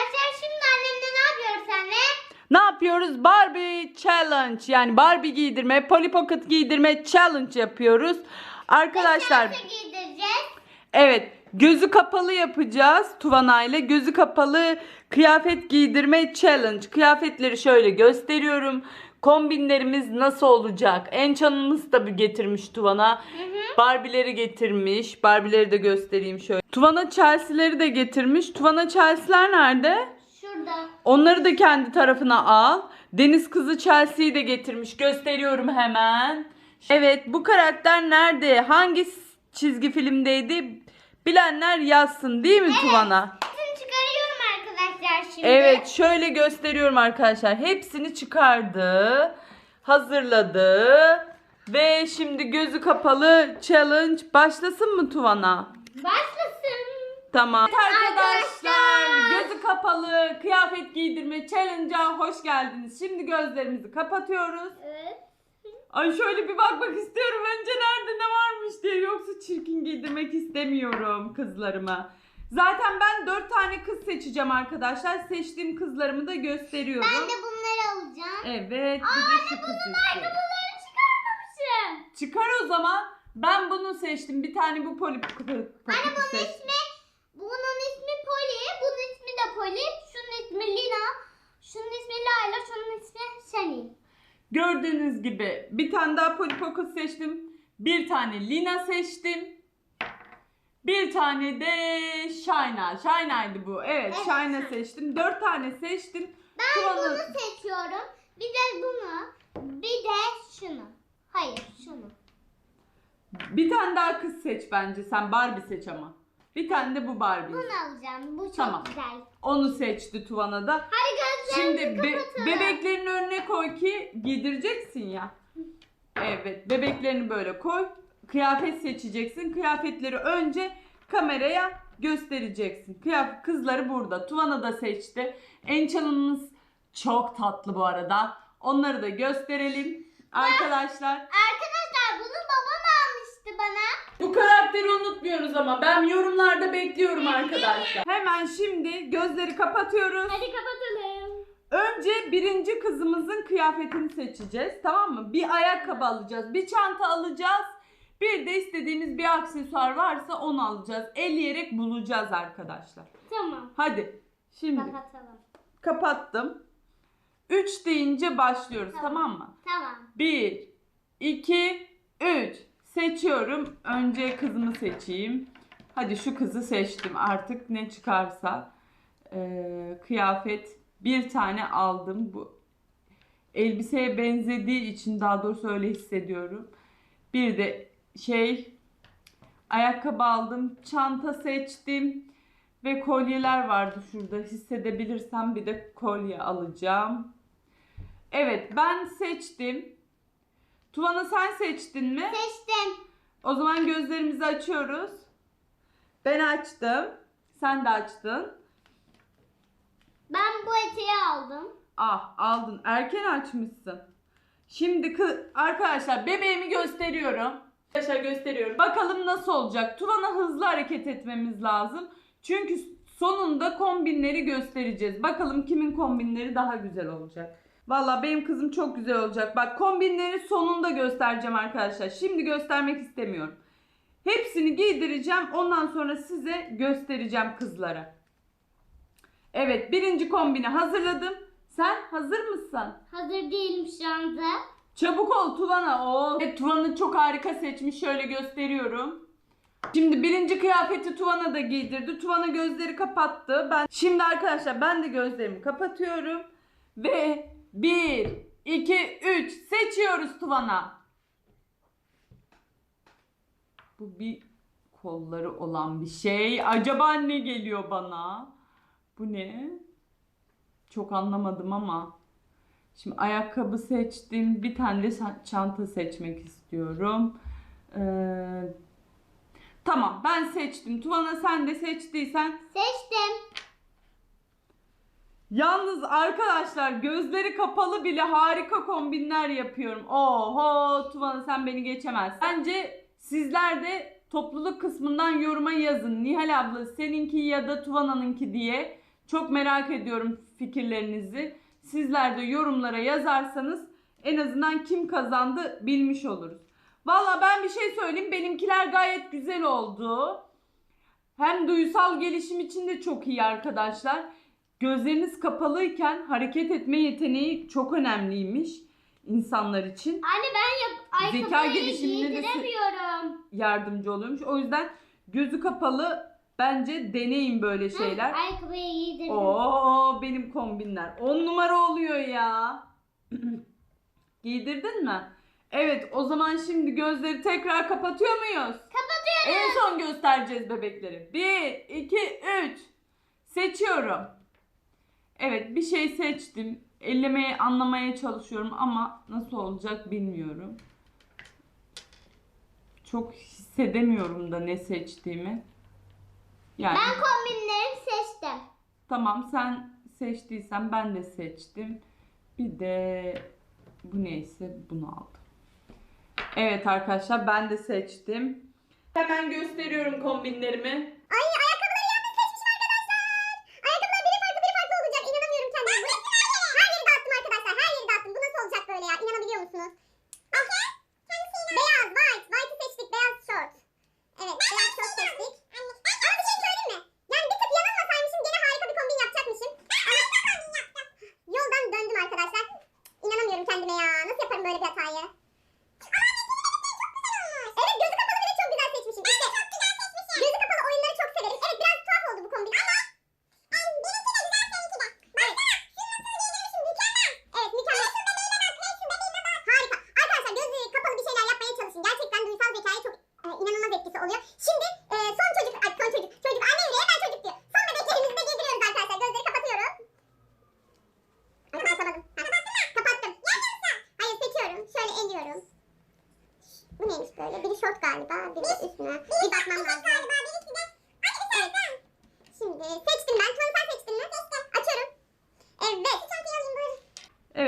arkadaşlar şimdi annemle ne yapıyoruz anne? Ne yapıyoruz? Barbie challenge yani Barbie giydirme, Polly Pocket giydirme challenge yapıyoruz. Arkadaşlar Nasıl giydireceğiz? evet gözü kapalı yapacağız Tuvana ile. Gözü kapalı kıyafet giydirme challenge. Kıyafetleri şöyle gösteriyorum. Kombinlerimiz nasıl olacak? Enchant'ımız da bir getirmiş Tuvana. Barbie'leri getirmiş. Barbie'leri de göstereyim şöyle. Tuvana Chelsea'leri de getirmiş. Tuvana Chelsea'ler nerede? Şurada. Onları da kendi tarafına al. Deniz kızı Chelsea'yi de getirmiş. Gösteriyorum hemen. Evet bu karakter nerede? Hangi çizgi filmdeydi? Bilenler yazsın değil mi Tuvana? Hepsini çıkarıyorum arkadaşlar şimdi. Evet şöyle gösteriyorum arkadaşlar. Hepsini çıkardı. Hazırladı. Ve şimdi gözü kapalı challenge başlasın mı Tuvana? Başlasın. Tamam. Arkadaşlar. gözü kapalı kıyafet giydirme challenge'a hoş geldiniz. Şimdi gözlerimizi kapatıyoruz. Evet. Ay şöyle bir bakmak istiyorum önce nerede ne varmış diye yoksa çirkin giydirmek istemiyorum kızlarıma. Zaten ben dört tane kız seçeceğim arkadaşlar. Seçtiğim kızlarımı da gösteriyorum. Ben de bunları alacağım. Evet şu kız istiyorum. Ayakkabılarını çıkarmamışım. Çıkar o zaman. Ben bunu seçtim. Bir tane bu poli seçtim. İsmi, bunun ismi Poli, bunun ismi de Poli, şunun ismi Lina, şunun ismi Layla, şunun ismi. Gördüğünüz gibi bir tane daha Polly Pocket seçtim. Bir tane Lina seçtim. Bir tane de Shayna. Shayna'ydı bu. Evet, Evet. Shayna seçtim. Dört tane seçtim. Ben Tuvanı- bunu seçiyorum. Bir de bunu, bir de şunu. Hayır, şunu. Bir tane daha kız seç bence. Sen Barbie seç ama. Bir tane de bu Barbie. Bunu alacağım. Bu çok Tamam. güzel. Onu seçti Tuvana da. Hadi Şimdi be- bebeklerin önüne koy ki giydireceksin ya. Evet bebeklerini böyle koy. Kıyafet seçeceksin. Kıyafetleri önce kameraya göstereceksin. Kıyafet kızları burada. Tuvana da seçti. Enchant'ımız çok tatlı bu arada. Onları da gösterelim. Arkadaşlar Arkadaşlar bunu babam almıştı bana. bu karakteri unutmuyoruz ama ben yorumlarda bekliyorum arkadaşlar. Hemen şimdi gözleri kapatıyoruz. Hadi kapatalım. Önce birinci kızımızın kıyafetini seçeceğiz. Tamam mı? Bir ayakkabı alacağız. Bir çanta alacağız. Bir de istediğimiz bir aksesuar varsa onu alacağız. Elleyerek bulacağız arkadaşlar. Tamam. Hadi. Şimdi Kapatalım. kapattım. 3 deyince başlıyoruz Tamam. tamam mı? Tamam. 1 2 3 Seçiyorum. Önce kızımı seçeyim. Hadi şu kızı seçtim. Artık ne çıkarsa. Ee, kıyafet bir tane aldım. Bu elbiseye benzediği için daha doğrusu öyle hissediyorum. Bir de şey ayakkabı aldım. Çanta seçtim. Ve kolyeler vardı şurada. Hissedebilirsem bir de kolye alacağım. Evet ben seçtim. Tuvana sen seçtin mi? Seçtim. O zaman gözlerimizi açıyoruz. Ben açtım. Sen de açtın. Ben bu eteği aldım. Ah aldın. Erken açmışsın. Şimdi kı- arkadaşlar bebeğimi gösteriyorum. Arkadaşlar gösteriyorum. Bakalım nasıl olacak. Tuvana hızlı hareket etmemiz lazım. Çünkü sonunda kombinleri göstereceğiz. Bakalım kimin kombinleri daha güzel olacak. Valla benim kızım çok güzel olacak. Bak kombinleri sonunda göstereceğim arkadaşlar. Şimdi göstermek istemiyorum. Hepsini giydireceğim. Ondan sonra size göstereceğim kızlara. Evet birinci kombini hazırladım. Sen hazır mısın? Hazır değilim şu anda. Çabuk ol Tuvana. Oo. Evet, Tuvan'ı çok harika seçmiş. Şöyle gösteriyorum. Şimdi birinci kıyafeti Tuvana da giydirdi. Tuvana gözleri kapattı. Ben Şimdi arkadaşlar ben de gözlerimi kapatıyorum. Ve 1, 2, 3 seçiyoruz Tuvana. Bu bir kolları olan bir şey. Acaba ne geliyor bana? Bu ne? Çok anlamadım ama. Şimdi ayakkabı seçtim. Bir tane de ça- çanta seçmek istiyorum. Ee, tamam ben seçtim. Tuvana sen de seçtiysen. Seçtim. Yalnız arkadaşlar gözleri kapalı bile harika kombinler yapıyorum. Oho Tuvana sen beni geçemezsin. Bence sizler de topluluk kısmından yoruma yazın. Nihal abla seninki ya da Tuvana'nınki diye. Çok merak ediyorum fikirlerinizi. Sizler de yorumlara yazarsanız en azından kim kazandı bilmiş oluruz. Valla ben bir şey söyleyeyim. Benimkiler gayet güzel oldu. Hem duysal gelişim için de çok iyi arkadaşlar. Gözleriniz kapalıyken hareket etme yeteneği çok önemliymiş insanlar için. Anne ben yap se- giydiremiyorum. Yardımcı oluyormuş. O yüzden gözü kapalı bence deneyin böyle şeyler. Ayakkabıyı giydirdim. Oo benim kombinler. 10 numara oluyor ya. Giydirdin mi? Evet o zaman şimdi gözleri tekrar kapatıyor muyuz? Kapatıyorum. En son göstereceğiz bebekleri. 1, 2, 3. Seçiyorum. Evet bir şey seçtim. Ellemeye anlamaya çalışıyorum ama nasıl olacak bilmiyorum. Çok hissedemiyorum da ne seçtiğimi. Yani Ben kombinlerimi seçtim. tamam sen seçtiysen ben de seçtim. Bir de bu neyse bunu aldım. Evet arkadaşlar ben de seçtim. Hemen gösteriyorum kombinlerimi. Ay ayakkabıları yanlış seçmişim arkadaşlar. Ayakkabılar biri farklı biri farklı olacak. İnanamıyorum kendime. Her yeri dağıttım arkadaşlar. Her yeri dağıttım. Bu nasıl olacak böyle ya? İnanabiliyor musunuz? Ah. Beyaz, white. White'ı seçtik. Beyaz short. Evet, beyaz short seçtik. Ama bir şey söyleyeyim mi? Yani bir tık yanılmasaymışım gene harika bir kombin yapacakmışım. Ama yoldan döndüm arkadaşlar. İnanamıyorum kendime ya. Nasıl yaparım böyle bir hatayı? Evet gözü kapalı bile çok güzel seçmişim. Gözü kapalı oyunları çok severim. Evet biraz tuhaf oldu bu kombin. Evet mükemmel. Harika. Arkadaşlar gözü kapalı bir şeyler yapmaya çalışın. Gerçekten duysal zekaya çok e, inanılmaz etkisi oluyor. Şimdi e, son çocuk, ay son çocuk, çocuk anne Emre hemen çocuk diyor. Son bebeklerimizi de giydiriyoruz arkadaşlar. Gözleri kapatıyorum. Ay kapatamadım. Ha, Kapattım. Hayır seçiyorum. Şöyle eliyorum. Bu neymiş böyle? Biri short galiba, biri de üstüne. Bir bakmam lazım. galiba, birisi de. Evet. Şimdi seçtim ben. Tuğan'ı sen seçtin mi? Seçtim. Açıyorum. Evet. Çantayı alayım böyle.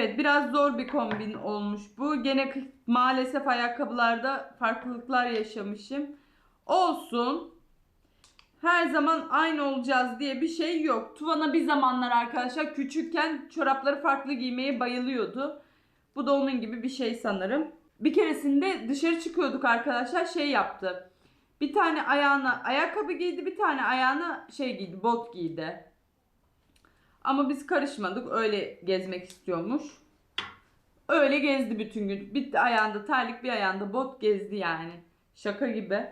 Evet biraz zor bir kombin olmuş bu. Gene maalesef ayakkabılarda farklılıklar yaşamışım. Olsun. Her zaman aynı olacağız diye bir şey yok. Tuvana bir zamanlar arkadaşlar küçükken çorapları farklı giymeye bayılıyordu. Bu da onun gibi bir şey sanırım. Bir keresinde dışarı çıkıyorduk arkadaşlar şey yaptı. Bir tane ayağına ayakkabı giydi, bir tane ayağına şey giydi, bot giydi. Ama biz karışmadık. Öyle gezmek istiyormuş. Öyle gezdi bütün gün. Bir ayağında terlik bir ayağında bot gezdi yani. Şaka gibi.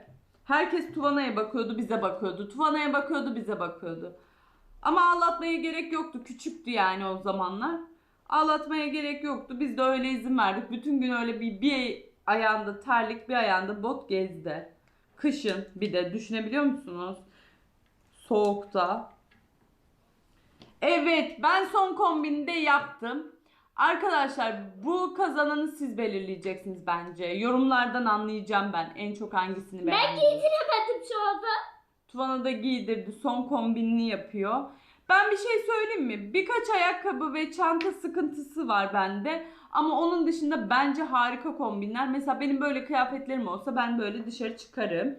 Herkes Tuvana'ya bakıyordu bize bakıyordu. Tuvana'ya bakıyordu bize bakıyordu. Ama ağlatmaya gerek yoktu. Küçüktü yani o zamanlar. Ağlatmaya gerek yoktu. Biz de öyle izin verdik. Bütün gün öyle bir, bir ayağında terlik bir ayağında bot gezdi. Kışın bir de düşünebiliyor musunuz? Soğukta. Evet ben son kombini de yaptım. Arkadaşlar bu kazananı siz belirleyeceksiniz bence. Yorumlardan anlayacağım ben en çok hangisini Ben beğendiğinizi. giydiremedim şu anda. Tuvana da giydirdi. Son kombinini yapıyor. Ben bir şey söyleyeyim mi? Birkaç ayakkabı ve çanta sıkıntısı var bende. Ama onun dışında bence harika kombinler. Mesela benim böyle kıyafetlerim olsa ben böyle dışarı çıkarım.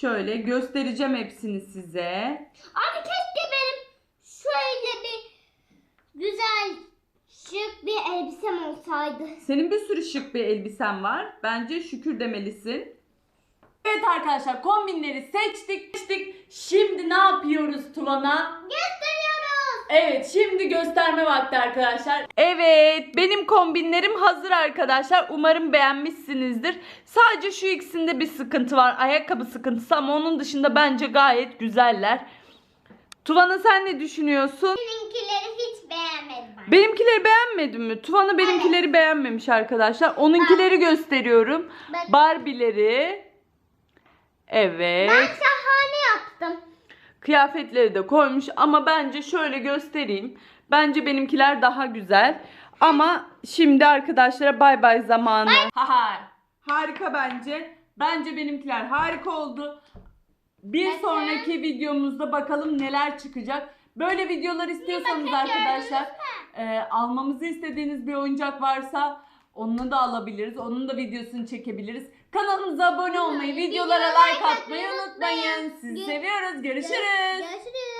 Şöyle göstereceğim hepsini size. Anne keşke benim şöyle bir güzel şık bir elbisem olsaydı. Senin bir sürü şık bir elbisen var. Bence şükür demelisin. Evet arkadaşlar kombinleri seçtik. seçtik. Şimdi ne yapıyoruz Tuvan'a? Gösteriyoruz. Evet şimdi gösterme vakti arkadaşlar. Evet benim kombinlerim hazır arkadaşlar. Umarım beğenmişsinizdir. Sadece şu ikisinde bir sıkıntı var. Ayakkabı sıkıntısı ama onun dışında bence gayet güzeller. Tuvana sen ne düşünüyorsun? Benimkileri hiç beğenmedim ben. Benimkileri beğenmedin mi? Tuvana benimkileri beğenmemiş arkadaşlar. Onunkileri gösteriyorum. Bak, Barbie'leri. Evet. ben şahane yaptım. Kıyafetleri de koymuş ama bence şöyle göstereyim. Bence benimkiler daha güzel. Ama şimdi arkadaşlara bay bay zamanı. Haha. Harika bence. Bence benimkiler harika oldu. Bir Bakın. sonraki videomuzda bakalım neler çıkacak. Böyle videolar istiyorsanız arkadaşlar e, almamızı istediğiniz bir oyuncak varsa onu da alabiliriz. Onun da videosunu çekebiliriz. Kanalımıza abone olmayı, videolara like atmayı unutmayın. Sizi seviyoruz. Görüşürüz. Görüşürüz.